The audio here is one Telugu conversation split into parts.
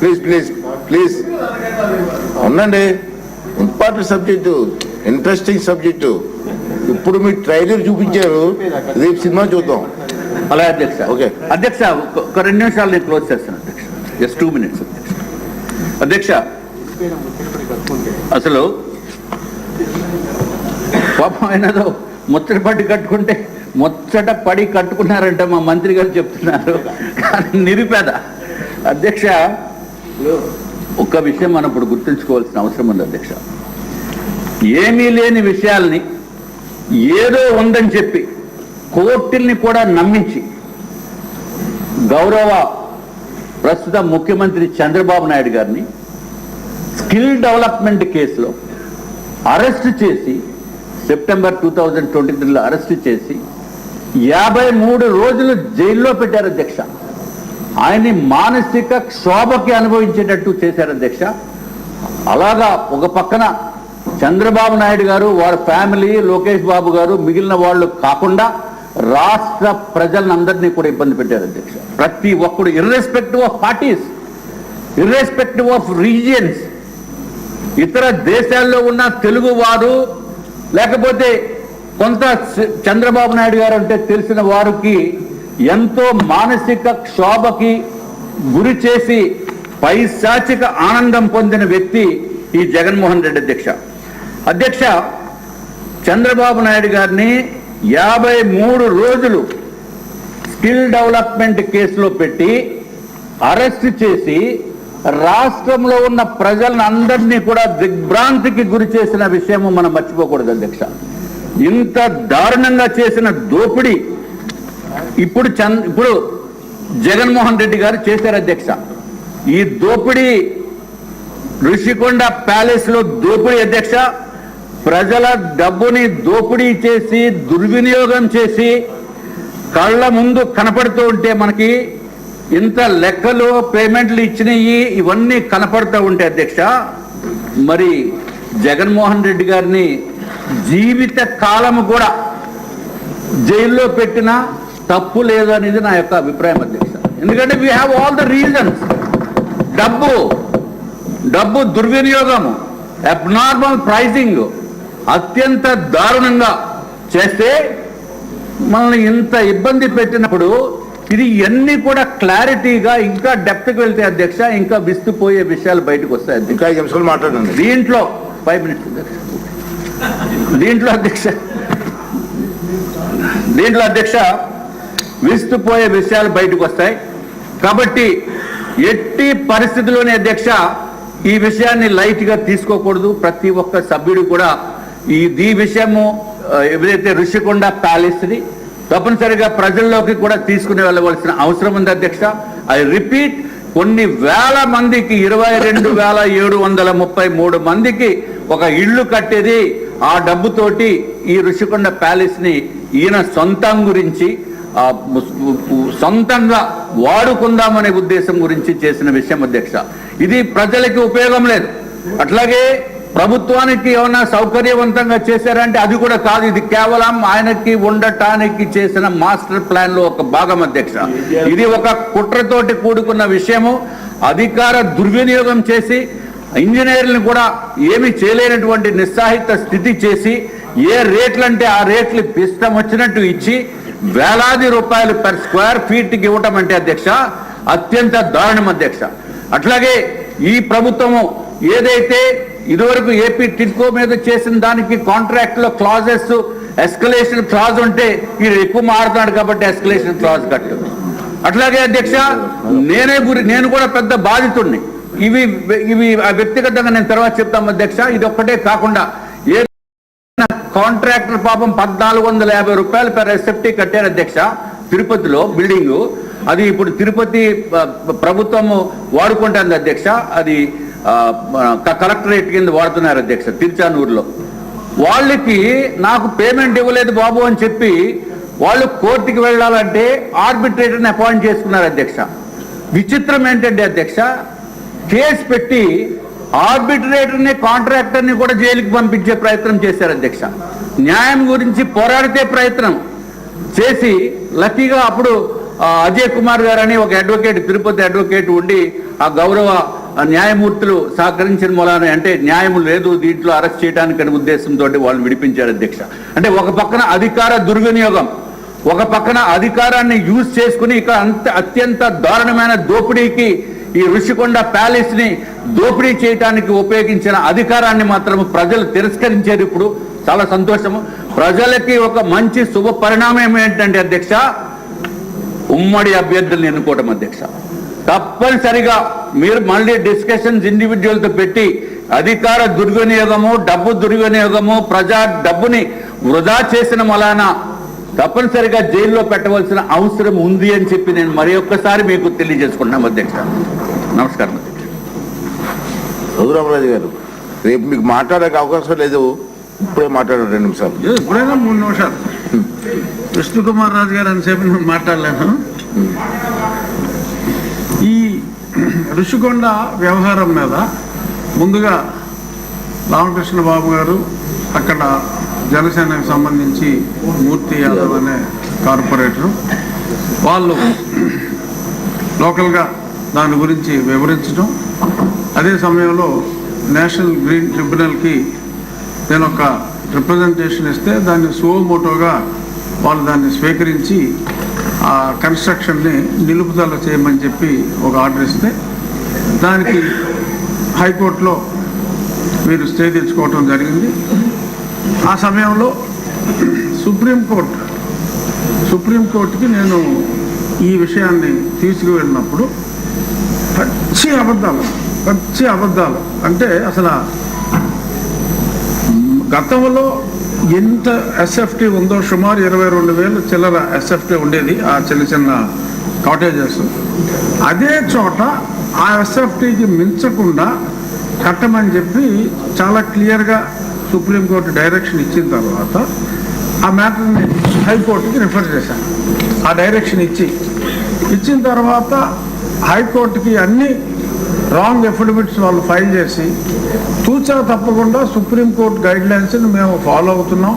ప్లీజ్ ప్లీజ్ ప్లీజ్ ఉండండి. Important subject interesting subject. ఇప్పుడు మీరు ట్రైలర్ చూపించారు రేపు సినిమా చూద్దాం. అలా అధ్యక్ష. ఓకే. అధ్యక్ష ఒక- ఒక రెండు నిమిషాలు నేను క్లోజ్ చేస్తాను అధ్యక్ష. జస్ట్ టూ మినిట్స్ అధ్యక్ష అసలు పాపం ఆయనదో ముచ్చట పడి కట్టుకుంటే ముచ్చట పడి కట్టుకున్నారంట మా మంత్రి గారు చెప్తున్నారు. కానీ నిరుపేద. అధ్యక్ష ఒక్క విషయం మనం ఇప్పుడు గుర్తుంచుకోవాల్సిన అవసరం ఉంది అధ్యక్ష. ఏమీ లేని విషయాల్ని ఏదో ఉందని చెప్పి కోర్టుల్ని కూడా నమ్మించి గౌరవ ప్రస్తుత ముఖ్యమంత్రి చంద్రబాబు నాయుడు గారిని స్కిల్ డెవలప్మెంట్ కేసులో అరెస్ట్ చేసి సెప్టెంబర్ టూ థౌజండ్ ట్వంటీ త్రీలో అరెస్ట్ చేసి యాభై మూడు రోజులు జైల్లో పెట్టారు అధ్యక్ష. ఆయన్ని మానసిక క్షోభకి అనుభవించేటట్టు చేశారు అధ్యక్ష. అలాగా ఒక పక్కన చంద్రబాబు నాయుడు గారు వారి ఫ్యామిలీ లోకేష్ బాబు గారు మిగిలిన వాళ్ళు కాకుండా రాష్ట్ర ప్రజలందరినీ కూడా ఇబ్బంది పెట్టారు అధ్యక్ష. ప్రతి ఒక్కడు irrespective of parties irrespective of regions ఇతర దేశాల్లో ఉన్న తెలుగు వారు లేకపోతే కొంత చంద్రబాబు నాయుడు గారు అంటే తెలిసిన వారికి ఎంతో మానసిక క్షోభకి గురి చేసి పైశాచిక ఆనందం పొందిన వ్యక్తి ఈ జగన్మోహన్ రెడ్డి అధ్యక్ష. అధ్యక్ష చంద్రబాబు నాయుడు గారిని యాభై మూడు రోజులు స్కిల్ డెవలప్మెంట్ కేసులో పెట్టి అరెస్ట్ చేసి రాష్ట్రంలో ఉన్న ప్రజలను అందరినీ కూడా దిగ్భ్రాంతికి గురి చేసిన విషయము మనం మర్చిపోకూడదు అధ్యక్ష. ఇంత దారుణంగా చేసిన దోపిడీ ఇప్పుడు చంద్ ఇప్పుడు జగన్మోహన్ రెడ్డి గారు చేశారు అధ్యక్ష. ఈ దోపిడీ ఋషికొండ ప్యాలెస్లో దోపిడీ అధ్యక్ష ప్రజల డబ్బుని దోపిడీ చేసి దుర్వినియోగం చేసి కళ్ళ ముందు కనపడుతూ ఉంటే మనకి ఇంత లెక్కలు పేమెంట్లు ఇచ్చినవి ఇవన్నీ కనపడుతూ ఉంటే అధ్యక్ష మరి జగన్మోహన్ రెడ్డి గారిని జీవిత కాలము కూడా జైల్లో పెట్టినా తప్పు లేదు అనేది నా యొక్క అభిప్రాయం అధ్యక్ష ఎందుకంటే we have all the reasons డబ్బు డబ్బు దుర్వినియోగము అబ్నార్మల్ ప్రైసింగ్ అత్యంత దారుణంగా చేస్తే మనల్ని ఇంత ఇబ్బంది పెట్టినప్పుడు ఇది ఇవన్నీ కూడా క్లారిటీగా ఇంకా డెప్త్కి వెళ్తే అధ్యక్ష ఇంకా విస్తుపోయే విషయాలు బయటకు వస్తాయి అధ్యక్ష. ఇంకా నిమిషాలు మాట్లాడండి. దీంట్లో ఫైవ్ మినిట్స్ దీంట్లో అధ్యక్ష. దీంట్లో అధ్యక్ష విస్తుపోయే విషయాలు బయటకు వస్తాయి. కాబట్టి ఎట్టి పరిస్థితిలోనే అధ్యక్ష ఈ విషయాన్ని లైట్గా తీసుకోకూడదు. ప్రతి ఒక్క సభ్యుడు కూడా ఈ ఈ విషయము ఎవరైతే ఏదైతే ఋషికొండ ప్యాలెస్ని తప్పనిసరిగా ప్రజల్లోకి కూడా తీసుకుని వెళ్ళవలసిన అవసరం ఉంది అధ్యక్ష. ఐ రిపీట్ కొన్ని వేల మందికి ఇరవై రెండు వేల ఏడు వందల ముప్పై మూడు మందికి ఒక ఇల్లు కట్టేది. ఆ డబ్బుతోటి ఈ ఋషికొండ ప్యాలెస్ని ఈయన సొంతం గురించి సొంతంగా వాడుకుందామనే ఉద్దేశం గురించి చేసిన విషయం అధ్యక్ష. ఇది ప్రజలకి ఉపయోగం లేదు. అట్లాగే ప్రభుత్వానికి ఏమన్నా సౌకర్యవంతంగా చేశారంటే అది కూడా కాదు. ఇది కేవలం ఆయనకి ఉండటానికి చేసిన మాస్టర్ ప్లాన్లో ఒక భాగం అధ్యక్ష. ఇది ఒక కుట్రతోటి కూడుకున్న విషయము. అధికార దుర్వినియోగం చేసి ఇంజనీర్లను కూడా ఏమి చేయలేనటువంటి నిస్సాహిత స్థితి చేసి ఏ రేట్లు అంటే ఆ రేట్లు ఇష్టం వచ్చినట్టు ఇచ్చి వేలాది రూపాయలు పర్ స్క్వేర్ ఫీట్ ఇవ్వటం అంటే అధ్యక్ష అత్యంత దారుణం అధ్యక్ష. అట్లాగే ఈ ప్రభుత్వము ఏదైతే ఇదివరకు ఏపీ టిడ్కో మీద చేసిన దానికి కాంట్రాక్ట్లో క్లాజెస్ ఎస్కలేషన్ క్లాజ్ ఉంటే ఈ ఎక్కువ మారుతున్నాడు కాబట్టి ఎస్కలేషన్ క్లాజ్ కట్టు అట్లాగే అధ్యక్ష నేనే గురి నేను కూడా పెద్ద బాధితుడిని. ఇవి ఇవి వ్యక్తిగతంగా నేను తర్వాత చెప్తాం అధ్యక్ష ఇది ఒక్కటే కాకుండా కాంట్రాక్టర్ పాపం పద్నాలుగు వందల యాభై రూపాయలు పెర సెఫ్టీ కట్టారు అధ్యక్ష. తిరుపతిలో బిల్డింగ్. అది ఇప్పుడు తిరుపతి ప్రభుత్వము వాడుకుంటుంది అధ్యక్ష. అది కలెక్టరేట్ కింద వాడుతున్నారు అధ్యక్ష తిరుచానూరులో. వాళ్ళకి నాకు పేమెంట్ ఇవ్వలేదు బాబు అని చెప్పి వాళ్ళు కోర్టుకి వెళ్ళాలంటే ఆర్బిట్రేటర్ని అపాయింట్ చేసుకున్నారు అధ్యక్ష. విచిత్రం ఏంటంటే అధ్యక్ష? కేసు పెట్టి ఆర్బిట్రేటర్ని కాంట్రాక్టర్ని కూడా జైలుకి పంపించే ప్రయత్నం చేశారు అధ్యక్ష. న్యాయం గురించి పోరాడితే ప్రయత్నం చేసి లక్కీగా అప్పుడు అజయ్ కుమార్ గారు అని ఒక అడ్వకేట్ తిరుపతి అడ్వకేట్ ఉండి ఆ గౌరవ న్యాయమూర్తులు సహకరించిన మూలాన అంటే న్యాయం లేదు దీంట్లో అరెస్ట్ చేయడానికి అనే ఉద్దేశంతో వాళ్ళు విడిపించారు అధ్యక్ష. అంటే ఒక పక్కన అధికార దుర్వినియోగం ఒక పక్కన అధికారాన్ని యూజ్ చేసుకుని ఇక అంత అత్యంత దారుణమైన దోపిడీకి ఈ ఋషికొండ ప్యాలెస్ని దోపిడీ చేయడానికి ఉపయోగించిన అధికారాన్ని మాత్రం ప్రజలు తిరస్కరించారు ఇప్పుడు చాలా సంతోషము ప్రజలకి ఒక మంచి శుభ పరిణామం ఏంటంటే అధ్యక్ష ఉమ్మడి అభ్యర్థులను ఎన్నుకోవడం అధ్యక్ష. తప్పనిసరిగా మీరు మళ్ళీ డిస్కషన్స్ ఇండివిజువల్తో పెట్టి అధికార దుర్వినియోగము డబ్బు దుర్వినియోగము ప్రజా డబ్బుని వృధా చేసిన మలానా తప్పనిసరిగా జైల్లో పెట్టవలసిన అవసరం ఉంది అని చెప్పి నేను మరి ఒక్కసారి మీకు తెలియజేసుకుంటున్నాం అధ్యక్ష. నమస్కారం అధ్యక్ష. రఘురామరాజు గారు రేపు మీకు మాట్లాడే అవకాశం లేదు. ఇప్పుడే మాట్లాడారు రెండు నిమిషాలు. ఇప్పుడైనా మూడు నిమిషాలు. విష్ణు కుమార్ రాజు గారు అంతసేపు నేను మాట్లాడలేను. ఈ ఋషికొండ వ్యవహారం మీద ముందుగా రామకృష్ణ బాబు గారు అక్కడ జనసేనకు సంబంధించి మూర్తి యాదవ్ అనే కార్పొరేటర్. వాళ్ళు లోకల్గా దాని గురించి వివరించడం అదే సమయంలో నేషనల్ గ్రీన్ ట్రిబ్యునల్కి నేను ఒక రిప్రజెంటేషన్ ఇస్తే దాన్ని సోమోటోగా వాళ్ళు దాన్ని స్వీకరించి ఆ కన్స్ట్రక్షన్ని నిలుపుదల చేయమని చెప్పి ఒక ఆర్డర్ ఇస్తే దానికి హైకోర్టులో మీరు స్టే తెచ్చుకోవటం జరిగింది. ఆ సమయంలో సుప్రీంకోర్టు సుప్రీంకోర్టుకి నేను ఈ విషయాన్ని తీసుకువెళ్ళినప్పుడు పచ్చి అబద్ధాలు పచ్చి అబద్ధాలు. అంటే అసలు గతంలో ఎంత ఎస్ఎఫ్టీ ఉందో సుమారు ఇరవై రెండు వేలు చిల్లర ఎస్ఎఫ్టీ ఉండేది ఆ చిన్న చిన్న కాటేజెస్. అదే చోట ఆ ఎస్ఎఫ్టీకి మించకుండా కట్టమని చెప్పి చాలా క్లియర్గా సుప్రీంకోర్టు డైరెక్షన్ ఇచ్చిన తర్వాత ఆ మ్యాటర్ని హైకోర్టుకి రిఫర్ చేశాను. ఆ డైరెక్షన్ ఇచ్చి ఇచ్చిన తర్వాత హైకోర్టుకి అన్ని రాంగ్ అఫిడవిట్స్ వాళ్ళు ఫైల్ చేసి తూచా తప్పకుండా సుప్రీంకోర్టు గైడ్లైన్స్ని మేము ఫాలో అవుతున్నాం.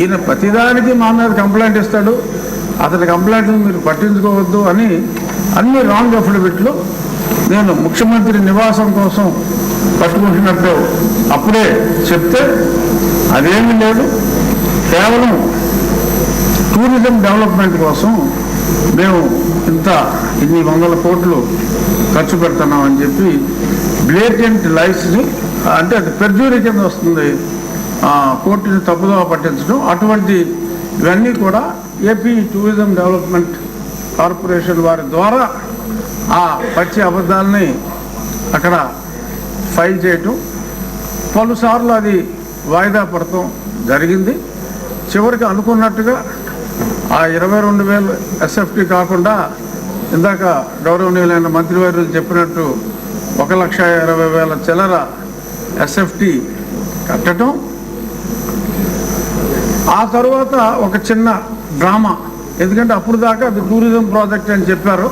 ఈయన ప్రతిదానికి మా మీద కంప్లైంట్ ఇస్తాడు. అతని కంప్లైంట్ని మీరు పట్టించుకోవద్దు అని అన్ని రాంగ్ అఫిడవిట్లు నేను ముఖ్యమంత్రి నివాసం కోసం పట్టుకుంటున్నట్టు. అప్పుడే చెప్తే అదేమీ లేదు. కేవలం టూరిజం డెవలప్మెంట్ కోసం మేము ఇంత ఇన్ని వందల కోట్లు ఖర్చు పెడుతున్నామని చెప్పి బ్లేటెంట్ లైఫ్ని అంటే అది పెర్జూరీ కింద వస్తుంది ఆ, కోర్టుని తప్పుదోవ పట్టించడం అటువంటి ఇవన్నీ కూడా ఏపీ టూరిజం డెవలప్మెంట్ కార్పొరేషన్ వారి ద్వారా ఆ పచ్చి అబద్ధాలని అక్కడ ఫైల్ చేయటం. పలుసార్లు అది వాయిదా పడటం జరిగింది. చివరికి అనుకున్నట్టుగా ఆ ఇరవై రెండు వేలు ఎస్ఎఫ్టీ కాకుండా ఇందాక గౌరవనీయులైన మంత్రివర్యులు చెప్పినట్టు ఒక లక్ష ఇరవై వేల చిల్లర ఎస్ఎఫ్టీ కట్టడం ఆ తర్వాత ఒక చిన్న డ్రామా. ఎందుకంటే అప్పుడు దాకా అది టూరిజం ప్రాజెక్ట్ అని చెప్పారు.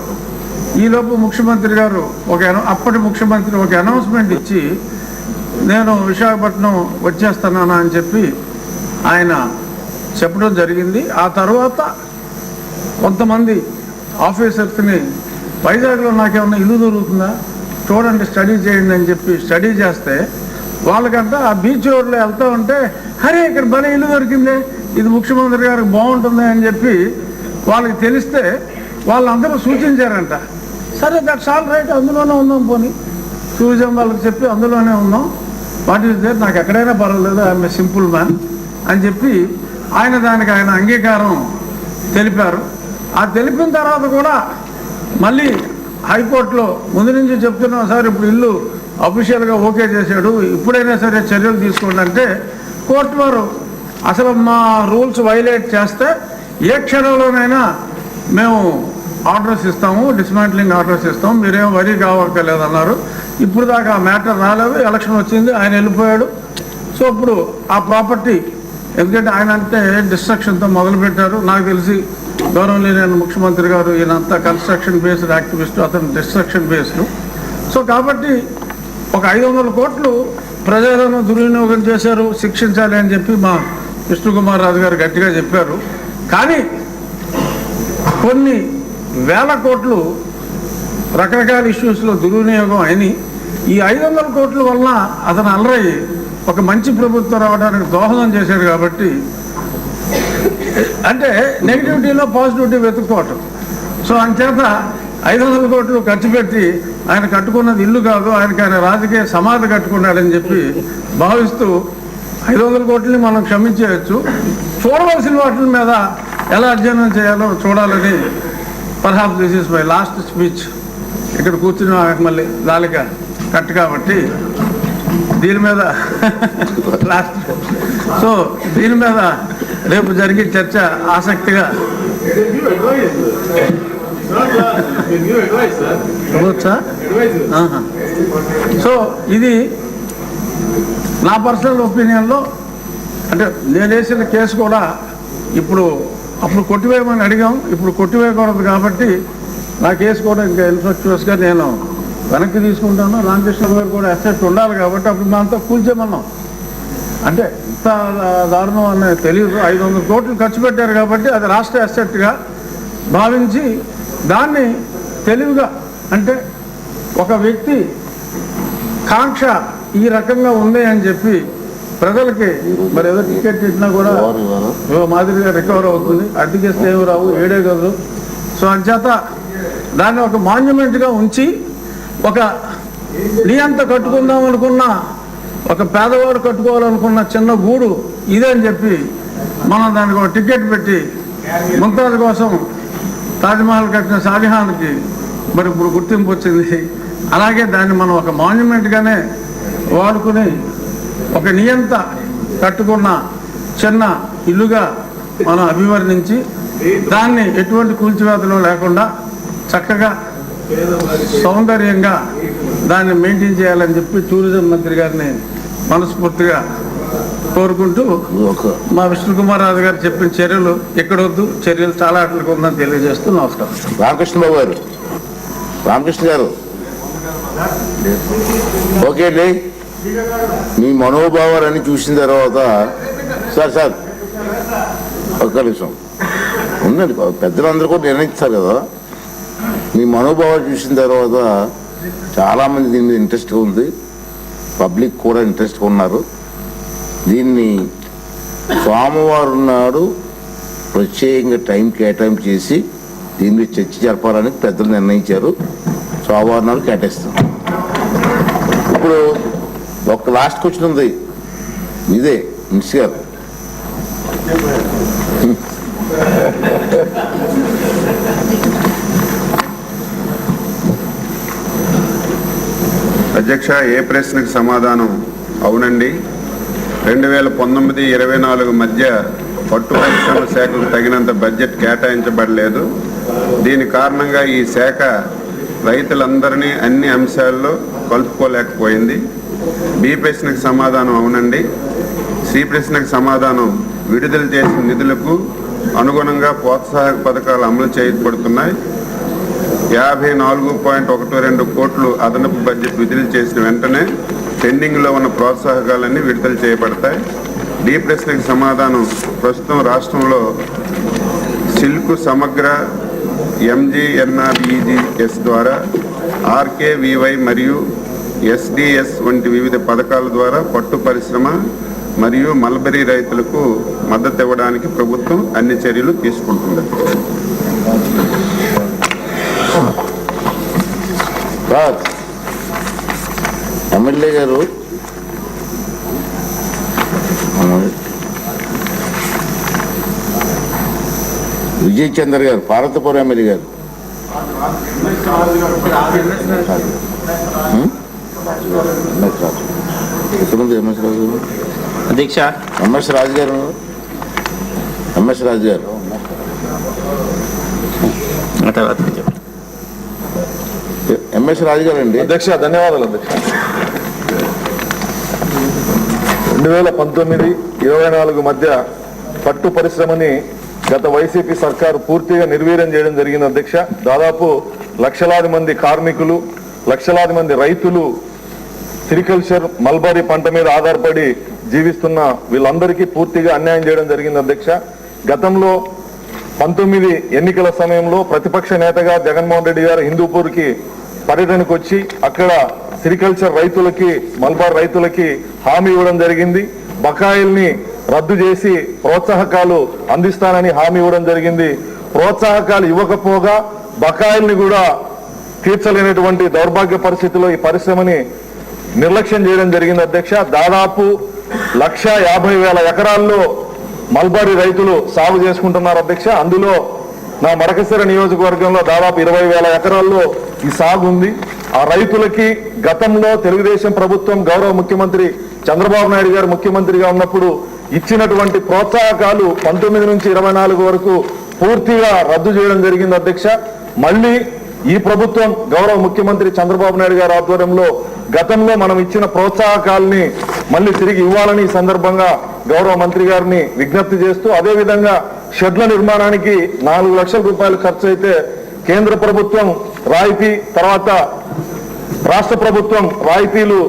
ఈలోపు ముఖ్యమంత్రి గారు ఒక అప్పటి ముఖ్యమంత్రి ఒక అనౌన్స్మెంట్ ఇచ్చి నేను విశాఖపట్నం వచ్చేస్తున్నాను అని చెప్పి ఆయన చెప్పడం జరిగింది. ఆ తర్వాత కొంతమంది ఆఫీసర్స్ని వైజాగ్లో నాకేమన్నా ఇల్లు దొరుకుతుందా? చూడండి స్టడీ చేయండి అని చెప్పి స్టడీ చేస్తే వాళ్ళకంతా ఆ బీచ్ రోడ్లో వెళ్తూ ఉంటే అరే ఇక్కడ భలే ఇల్లు దొరికింది ఇది ముఖ్యమంత్రి గారికి బాగుంటుంది అని చెప్పి వాళ్ళకి తెలిస్తే వాళ్ళందరూ సూచించారంట. సరే దట్స్ ఆల్ రైట్ అందులోనే ఉందాం పోనీ. టూరిజం వాళ్ళకి చెప్పి అందులోనే ఉందాం వాట్ ఈస్ దేర్ నాకు ఎక్కడైనా పర్వాలేదు. ఐఎమ్ ఏ సింపుల్ మ్యాన్ అని చెప్పి ఆయన దానికి ఆయన అంగీకారం తెలిపారు. ఆ తెలిపిన తర్వాత కూడా మళ్ళీ హైకోర్టులో ముందు నుంచి చెప్తున్నాం సార్ ఇప్పుడు ఇల్లు అఫీషియల్గా ఓకే చేశాడు. ఇప్పుడైనా సరే చర్యలు తీసుకోండి అంటే కోర్టు వారు అసలు మా రూల్స్ వైలేట్ చేస్తే ఏ క్షణంలోనైనా మేము ఆర్డర్స్ ఇస్తాము డిస్మాంట్లింగ్ ఆర్డర్స్ ఇస్తాము. మీరేం వరి కావక్కర్లేదన్నారు. ఇప్పుడు దాకా ఆ మ్యాటర్ రాలేదు. ఎలక్షన్ వచ్చింది ఆయన వెళ్ళిపోయాడు. సో ఇప్పుడు ఆ ప్రాపర్టీ ఎందుకంటే ఆయన అంటే డిస్ట్రక్షన్తో మొదలుపెట్టారు. నాకు తెలిసి గౌరవనీయులైన ముఖ్యమంత్రి గారు ఈయనంతా కన్స్ట్రక్షన్ బేస్డ్ యాక్టివిస్ట్ అతను డిస్ట్రక్షన్ బేస్డ్. సో కాబట్టి ఒక ఐదు వందల కోట్లు ప్రజలను దుర్వినియోగం చేశారు శిక్షించాలి అని చెప్పి మా విష్ణుకుమార్ రాజు గారు గట్టిగా చెప్పారు. కానీ కొన్ని వేల కోట్లు రకరకాల ఇష్యూస్లో దుర్వినియోగం అయినాయి ఈ ఐదు వందల కోట్ల వలన అతను అలరయ్యి ఒక మంచి ప్రభుత్వం రావడానికి దోహదం చేశాడు కాబట్టి అంటే నెగిటివిటీలో పాజిటివిటీ వెతుక్కోవటం. సో అంచేత ఐదు వందల కోట్లు ఖర్చు పెట్టి ఆయన కట్టుకున్నది ఇల్లు కాదు ఆయనకి ఆయన రాజకీయ సమాధి కట్టుకున్నాడని చెప్పి భావిస్తూ ఐదు వందల కోట్లని మనం క్షమించేయచ్చు చూడవలసిన వాటి మీద ఎలా అధ్యయనం చేయాలో చూడాలని perhaps this is my last speech ఇక్కడ కూర్చుని మళ్ళీ దాలిక కట్ కాబట్టి దీని మీద లాస్ట్ సో దీని మీద రేపు జరిగే చర్చ ఆసక్తిగా. సో ఇది నా పర్సనల్ ఒపీనియన్లో అంటే నేను వేసిన కేసు కూడా ఇప్పుడు అప్పుడు కొట్టివేయమని అడిగాం. ఇప్పుడు కొట్టివేయకూడదు కాబట్టి నా కేసు కూడా ఇంకా ఇన్ఫెక్చువస్గా నేను వెనక్కి తీసుకుంటాను. రామకృష్ణ గారు కూడా అసెట్ ఉండాలి కాబట్టి అప్పుడు మనతో కూల్చేమన్నాం అంటే ఇంత దారుణం అని తెలియదు. ఐదు వందల కోట్లు ఖర్చు పెట్టారు కాబట్టి అది రాష్ట్ర అసెట్గా భావించి దాన్ని తెలివిగా అంటే ఒక వ్యక్తి కాంక్ష ఈ రకంగా ఉంది అని చెప్పి ప్రజలకి మరి ఏదో టికెట్ ఇచ్చినా కూడా మాదిరిగా రికవర్ అవుతుంది. అద్దెకేస్తే ఏమి రావు ఏడే గదులు సో అంచేత దాన్ని ఒక మాన్యుమెంట్గా ఉంచి ఒక నియంత కట్టుకుందాం అనుకున్న ఒక పేదవాడు కట్టుకోవాలనుకున్న చిన్న గూడు ఇదే అని చెప్పి మనం దానికి ఒక టికెట్ పెట్టి ముంతాజ్ కోసం తాజ్మహల్ కట్టిన షాజహాన్కి మరి ఇప్పుడు గుర్తింపు వచ్చింది. అలాగే దాన్ని మనం ఒక మాన్యుమెంట్గానే వాడుకుని ఒక నియంత కట్టుకున్న చిన్న ఇల్లుగా మనం అభివర్ణించి దాన్ని ఎటువంటి కూల్చివేతలు లేకుండా చక్కగా సౌందర్యంగా దాన్ని మెయింటైన్ చేయాలని చెప్పి టూరిజం మంత్రి గారిని మనస్ఫూర్తిగా కోరుకుంటూ మా విష్ణుకుమార్ రాజు గారు చెప్పిన చర్యలు ఎక్కడొద్దు చర్యలు చాలా అట్లకు ఉందని తెలియజేస్తూ నమస్కారం. రామకృష్ణ బాబు గారు. రామకృష్ణ గారు. ఓకే అండి. మీ మనోభావాలన్నీ చూసిన తర్వాత సార్ సార్ ఒక్క నిమిషం. ఉందండి పెద్దలందరూ కూడా నిర్ణయిస్తారు కదా. మీ మనోభావాలు చూసిన తర్వాత చాలామంది దీని మీద ఇంట్రెస్ట్గా ఉంది. పబ్లిక్ కూడా ఇంట్రెస్ట్గా ఉన్నారు. దీన్ని సోమవారం నాడు ప్రత్యేకంగా టైం కేటాయింపు చేసి దీని మీద చర్చ జరపాలని పెద్దలు నిర్ణయించారు. సోమవారం నాడు కేటాయిస్తాం ఇప్పుడు ఒక లాస్ట్ క్వశ్చన్ ఉంది. ఇదే మిస్ గారు అధ్యక్ష ఏ ప్రశ్నకు సమాధానం? అవునండి. రెండు వేల పంతొమ్మిది ఇరవై నాలుగు మధ్య పట్టు పరిశ్రమ శాఖకు తగినంత బడ్జెట్ కేటాయించబడలేదు. దీని కారణంగా ఈ శాఖ రైతులందరినీ అన్ని అంశాల్లో కలుపుకోలేకపోయింది. బి ప్రశ్నకు సమాధానం అవునండి. సి ప్రశ్నకు సమాధానం విడుదల చేసిన నిధులకు అనుగుణంగా ప్రోత్సాహక పథకాలు అమలు చేయబడుతున్నాయి. యాభై నాలుగు పాయింట్ ఒకటి రెండు కోట్లు అదనపు బడ్జెట్ విడుదల చేసిన వెంటనే పెండింగ్లో ఉన్న ప్రోత్సాహకాలన్నీ విడుదల చేయబడతాయి. డి ప్రశ్నకు సమాధానం ప్రస్తుతం రాష్ట్రంలో సిల్క్ సమగ్ర ఎంజీఎన్ఆర్ఈజీఎస్ ద్వారా ఆర్కేవివై మరియు ఎస్డిఎస్ వంటి వివిధ పథకాల ద్వారా పట్టు పరిశ్రమ మరియు మల్బరీ రైతులకు మద్దతు ఇవ్వడానికి ప్రభుత్వం అన్ని చర్యలు తీసుకుంటుంది. సార్ ఎమ్మెల్యే గారు. విజయ్ చంద్ర గారు పార్వతపురం ఎమ్మెల్యే గారు. హ్మ్? ఎంఎస్ రాజు ఎక్కడుంది ఎంఎస్ రాజు అధ్యక్ష ఎంఎస్ రాజు గారు. ఎంఎస్ రాజు గారు తర్వాత. ఎంఎస్ రాజు గారు అండి అధ్యక్ష ధన్యవాదాలు అధ్యక్ష. రెండు వేల పంతొమ్మిది ఇరవై నాలుగు మధ్య పట్టు పరిశ్రమని గత వైసీపీ సర్కారు పూర్తిగా నిర్వీర్యం చేయడం జరిగింది అధ్యక్ష. దాదాపు లక్షలాది మంది కార్మికులు లక్షలాది మంది రైతులు సిరికల్చర్ మల్బరీ పంట మీద ఆధారపడి జీవిస్తున్న వీళ్ళందరికీ పూర్తిగా అన్యాయం చేయడం జరిగింది అధ్యక్ష. గతంలో పంతొమ్మిది ఎన్నికల సమయంలో ప్రతిపక్ష నేతగా జగన్మోహన్ రెడ్డి గారు హిందూపూర్కి పర్యటనకు వచ్చి అక్కడ సిరికల్చర్ రైతులకి మల్బార్ రైతులకి హామీ ఇవ్వడం జరిగింది. బకాయిల్ని రద్దు చేసి ప్రోత్సాహకాలు అందిస్తానని హామీ ఇవ్వడం జరిగింది. ప్రోత్సాహకాలు ఇవ్వకపోగా బకాయిల్ని కూడా తీర్చలేనటువంటి దౌర్భాగ్య పరిస్థితిలో ఈ పరిశ్రమని నిర్లక్ష్యం చేయడం జరిగింది అధ్యక్ష. దాదాపు లక్ష యాభై వేల ఎకరాల్లో మల్బరీ రైతులు సాగు చేసుకుంటున్నారు అధ్యక్ష. అందులో నా మడకసిర నియోజకవర్గంలో దాదాపు ఇరవై వేల ఎకరాల్లో ఈ సాగు ఉంది. ఆ రైతులకి గతంలో తెలుగుదేశం ప్రభుత్వం గౌరవ ముఖ్యమంత్రి చంద్రబాబు నాయుడు గారు ముఖ్యమంత్రిగా ఉన్నప్పుడు ఇచ్చినటువంటి ప్రోత్సాహకాలు పంతొమ్మిది నుంచి ఇరవై నాలుగు వరకు పూర్తిగా రద్దు చేయడం జరిగింది అధ్యక్ష. మళ్ళీ ఈ ప్రభుత్వం గౌరవ ముఖ్యమంత్రి చంద్రబాబు నాయుడు గారి ఆధ్వర్యంలో గతంలో మనం ఇచ్చిన ప్రోత్సాహకాలని మళ్ళీ తిరిగి ఇవ్వాలని సందర్భంగా గౌరవ మంత్రి గారిని విజ్ఞప్తి చేస్తూ అదేవిధంగా షెడ్ల నిర్మాణానికి నాలుగు లక్షల రూపాయలు ఖర్చు అయితే కేంద్ర ప్రభుత్వం రాయితీ తర్వాత రాష్ట్ర ప్రభుత్వం రాయితీలు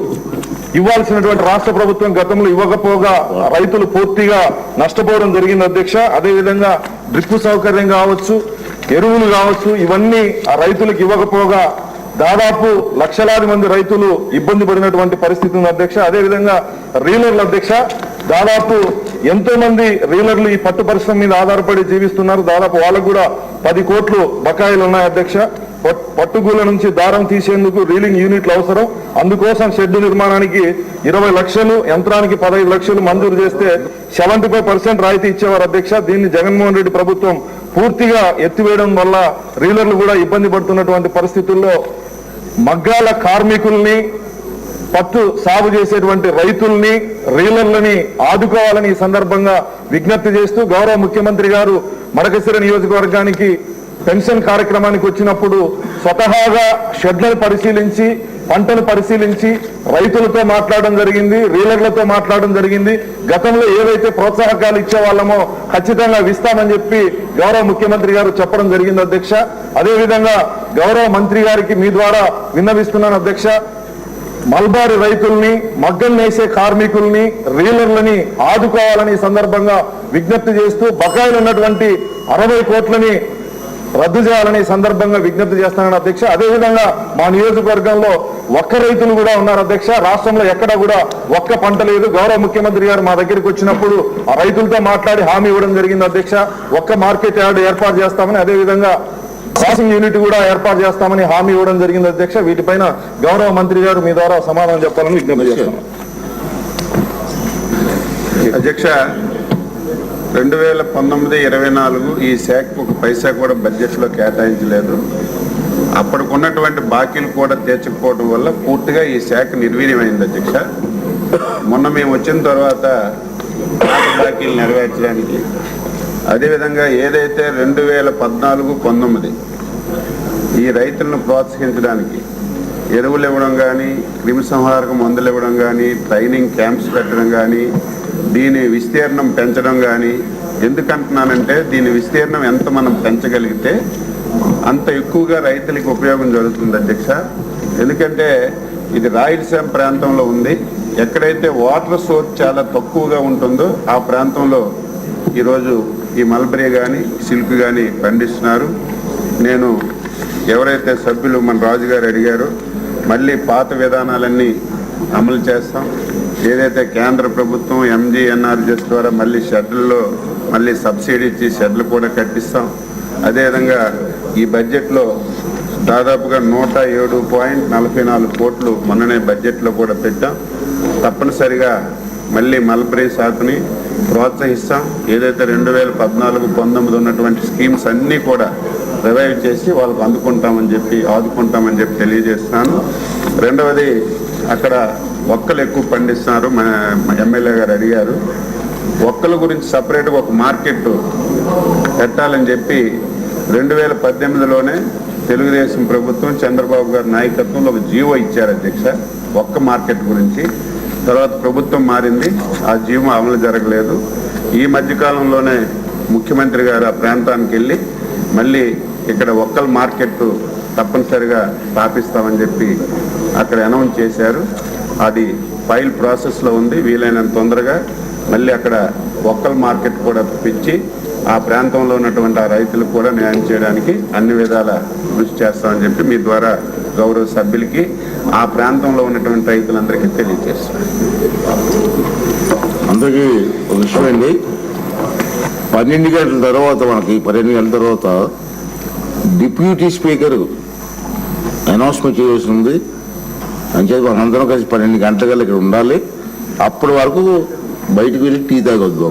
ఇవ్వాల్సినటువంటి రాష్ట్ర ప్రభుత్వం గతంలో ఇవ్వకపోగా రైతులు పూర్తిగా నష్టపోవడం జరిగింది అధ్యక్ష. అదేవిధంగా డ్రిప్ సౌకర్యం కావచ్చు ఎరువులు కావచ్చు ఇవన్నీ ఆ రైతులకు ఇవ్వకపోగా దాదాపు లక్షలాది మంది రైతులు ఇబ్బంది పడినటువంటి పరిస్థితి ఉంది అధ్యక్ష. అదేవిధంగా రీలర్ల అధ్యక్ష దాదాపు ఎంతో మంది రీలర్లు ఈ పట్టు పరిశ్రమ మీద ఆధారపడి జీవిస్తున్నారు. దాదాపు వాళ్ళకు కూడా పది కోట్లు బకాయిలు ఉన్నాయి అధ్యక్ష. పట్- పట్టుగూల నుంచి దారం తీసేందుకు రీలింగ్ యూనిట్లు అవసరం. అందుకోసం షెడ్ నిర్మాణానికి ఇరవై లక్షలు యంత్రానికి పదహైదు లక్షలు మంజూరు చేస్తే సెవెంటీ ఫైవ్ పర్సెంట్ రాయితీ ఇచ్చేవారు అధ్యక్ష. దీన్ని జగన్మోహన్ రెడ్డి ప్రభుత్వం పూర్తిగా ఎత్తివేయడం వల్ల రీలర్లు కూడా ఇబ్బంది పడుతున్నటువంటి పరిస్థితుల్లో మగ్గాల కార్మికుల్ని పట్టు సాగు చేసేటువంటి రైతుల్ని రీలర్లని ఆదుకోవాలని ఈ సందర్భంగా విజ్ఞప్తి చేస్తూ గౌరవ ముఖ్యమంత్రి గారు మడకసిర నియోజకవర్గానికి పెన్షన్ కార్యక్రమానికి వచ్చినప్పుడు స్వతహాగా షెడ్లను పరిశీలించి పంటను పరిశీలించి రైతులతో మాట్లాడడం జరిగింది రీలర్లతో మాట్లాడడం జరిగింది. గతంలో ఏవైతే ప్రోత్సాహకాలు ఇచ్చే వాళ్ళమో ఖచ్చితంగా ఇస్తామని చెప్పి గౌరవ ముఖ్యమంత్రి గారు చెప్పడం జరిగింది అధ్యక్ష. అదేవిధంగా గౌరవ మంత్రి గారికి మీ ద్వారా విన్నవిస్తున్నాను అధ్యక్ష. మల్బారి రైతుల్ని మగ్గం నేసే కార్మికుల్ని రీలర్లని ఆదుకోవాలని సందర్భంగా విజ్ఞప్తి చేస్తూ బకాయిలు ఉన్నటువంటి అరవై కోట్లని రద్దు చేయాలని సందర్భంగా విజ్ఞప్తి చేస్తానని అధ్యక్ష. అదేవిధంగా మా నియోజకవర్గంలో ఒక్క రైతులు కూడా ఉన్నారు అధ్యక్ష. రాష్ట్రంలో ఎక్కడ కూడా ఒక్క పంట లేదు. గౌరవ ముఖ్యమంత్రి గారు మా దగ్గరికి వచ్చినప్పుడు ఆ రైతులతో మాట్లాడి హామీ ఇవ్వడం జరిగింది అధ్యక్ష. ఒక్క మార్కెట్ యార్డ్ ఏర్పాటు చేస్తామని అదేవిధంగా ప్రాసెసింగ్ యూనిట్ కూడా ఏర్పాటు చేస్తామని హామీ ఇవ్వడం జరిగింది అధ్యక్ష. వీటిపైన గౌరవ మంత్రి గారు మీ ద్వారా సమాధానం చెప్పాలని విజ్ఞప్తి చేస్తున్నాను అధ్యక్ష రెండు వేల పంతొమ్మిది ఇరవై నాలుగు ఈ శాఖకు ఒక పైసా కూడా బడ్జెట్లో కేటాయించలేదు. అప్పటికున్నటువంటి బాకీలు కూడా తీర్చకపోవడం వల్ల పూర్తిగా ఈ శాఖ నిర్వీర్యమైంది అధ్యక్ష. మొన్న మేము వచ్చిన తర్వాత బాకీలు నెరవేర్చడానికి. అదేవిధంగా ఏదైతే రెండు వేల పద్నాలుగు పంతొమ్మిది ఈ రైతులను ప్రోత్సహించడానికి ఎరువులు ఇవ్వడం కానీ క్రిమిసంహారక మందులు ఇవ్వడం కానీ ట్రైనింగ్ క్యాంప్స్ పెట్టడం కానీ దీని విస్తీర్ణం పెంచడం కానీ ఎందుకంటున్నానంటే దీని విస్తీర్ణం ఎంత మనం పెంచగలిగితే అంత ఎక్కువగా రైతులకు ఉపయోగం జరుగుతుంది అధ్యక్ష. ఎందుకంటే ఇది రాయలసీమ ప్రాంతంలో ఉంది. ఎక్కడైతే వాటర్ సోర్స్ చాలా తక్కువగా ఉంటుందో ఆ ప్రాంతంలో ఈరోజు ఈ మల్బరీ కానీ సిల్క్ కానీ పండిస్తున్నారు. నేను ఎవరైతే సభ్యులు మన రాజుగారు అడిగారో మళ్ళీ పాత విధానాలన్నీ అమలు చేస్తాం. ఏదైతే కేంద్ర ప్రభుత్వం ఎంజీఎన్ఆర్జెస్ ద్వారా మళ్ళీ షెడ్లలో మళ్ళీ సబ్సిడీ ఇచ్చి షెడ్లు కూడా కట్టిస్తాం. అదేవిధంగా ఈ బడ్జెట్లో దాదాపుగా నూట ఏడు పాయింట్ నలభై నాలుగు కోట్లు మొన్ననే బడ్జెట్లో కూడా పెట్టాం. తప్పనిసరిగా మళ్ళీ మల్బరీ శాఖని ప్రోత్సహిస్తాం. ఏదైతే రెండు వేల పద్నాలుగు పంతొమ్మిది ఉన్నటువంటి స్కీమ్స్ అన్నీ కూడా రివైవ్ చేసి వాళ్ళకు అందుకుంటామని చెప్పి ఆదుకుంటామని చెప్పి తెలియజేస్తున్నాను రెండవది అక్కడ ఒక్కలు ఎక్కువ పండిస్తున్నారు. మన ఎమ్మెల్యే గారు అడిగారు. ఒక్కల గురించి సపరేట్గా ఒక మార్కెట్ పెట్టాలని చెప్పి రెండు వేల పద్దెనిమిదిలోనే తెలుగుదేశం ప్రభుత్వం చంద్రబాబు గారి నాయకత్వంలో ఒక జీవో ఇచ్చారు అధ్యక్ష. ఒక్క మార్కెట్ గురించి. తర్వాత ప్రభుత్వం మారింది. ఆ జీవో అమలు జరగలేదు. ఈ మధ్యకాలంలోనే ముఖ్యమంత్రి గారు ఆ ప్రాంతానికి వెళ్ళి మళ్ళీ ఇక్కడ ఒక్కల మార్కెట్ తప్పనిసరిగా స్థాపిస్తామని చెప్పి అక్కడ అనౌన్స్ చేశారు. అది ఫైల్ ప్రాసెస్లో ఉంది వీలైనంత తొందరగా మళ్ళీ అక్కడ ఒక్కల్ మార్కెట్ కూడా పిచ్చి ఆ ప్రాంతంలో ఉన్నటువంటి ఆ రైతులకు కూడా న్యాయం చేయడానికి అన్ని విధాల కృషి చేస్తామని చెప్పి మీ ద్వారా గౌరవ సభ్యులకి ఆ ప్రాంతంలో ఉన్నటువంటి రైతులందరికీ తెలియజేస్తాం అందరికీ ఒక విషయం అండి. పన్నెండు గంటల తర్వాత మనకి పన్నెండు గంటల తర్వాత డిప్యూటీ స్పీకర్ అనౌన్స్మెంట్ చేయాల్సి ఉంది. అంచేది మనం అందరం కలిసి పన్నెండు గంటల ఇక్కడ ఉండాలి. అప్పటి వరకు బయటకు వెళ్ళి టీ తాగొద్దు.